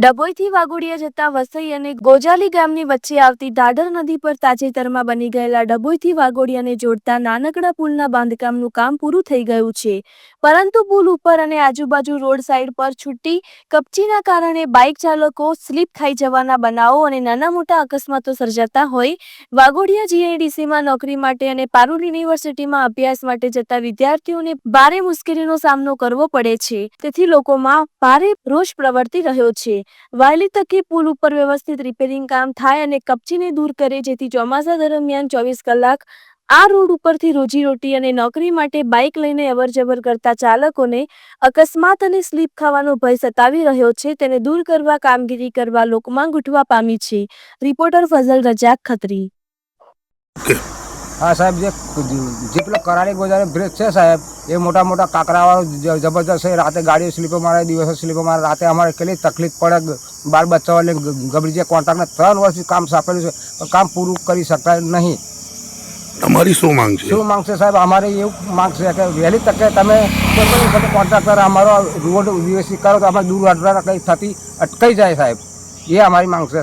ડભોઈથી વાઘોડિયા જતા વસઈ અને ગોજાલી ગામની વચ્ચે આવતી દાદર નદી પર તાજેતરમાં બની ગયેલા ડભોઈથી વાઘોડિયાને જોડતા નાનકડા પુલના બાંધકામનું કામ પૂરું થઈ ગયું છે. પરંતુ પુલ ઉપર અને આજુબાજુ રોડ સાઈડ પર છૂટી કપચીના કારણે બાઇક ચાલકો સ્લીપ ખાઈ જવાના બનાવો અને નાના મોટા અકસ્માતો સર્જાતા હોય, વાઘોડિયા જીઆઈડીસીમાં નોકરી માટે અને પારુલ યુનિવર્સિટીમાં અભ્યાસ માટે જતા વિદ્યાર્થીઓને ભારે મુશ્કેલીનો સામનો કરવો પડે છે. તેથી લોકોમાં ભારે રોષ પ્રવર્તી રહ્યો છે. વહેલી તકે પુલ ઉપર વ્યવસ્થિત રિપેરિંગ કામ થાય અને કપચીને દૂર કરે, જેથી ચોમાસા દરમિયાન ચોવીસ કલાક આ રોડ ઉપરથી રોજીરોટી અને નોકરી માટે બાઇક લઈને અવરજવર કરતા ચાલકોને અકસ્માત અને સ્લીપ ખાવાનો ભય સતાવી રહ્યો છે. તેને દૂર કરવા કામગીરી કરવા લોકમાંગ ઉઠવા પામી છે. રિપોર્ટર ફઝલ રજાક ખત્રી. હા સાહેબ જે જે પેલો કરારી ગોજારે બ્રિજ છે સાહેબ એ મોટા મોટા કાંકરાવાળો જબરદસ્ત છે. રાતે ગાડીઓ સ્લીપો મારે દિવસે સ્લીપો મારે રાતે અમારે કેટલી તકલીફ પડે બાર બચ્ચાઓને ગબડી જે કોન્ટ્રાક્ટને ત્રણ વર્ષથી કામ સાંપેલું છે પણ કામ પૂરું કરી શકતા નહીં. તમારી શું માંગ છે? શું માંગશે સાહેબ? અમારે એવું માંગ છે કે વહેલી તકે તમે કોન્ટ્રાક્ટર અમારો રોડ વ્યવસ્થિત કરો તો અમારે દૂર કંઈ થતી અટકાઈ જાય સાહેબ. એ અમારી માંગ છે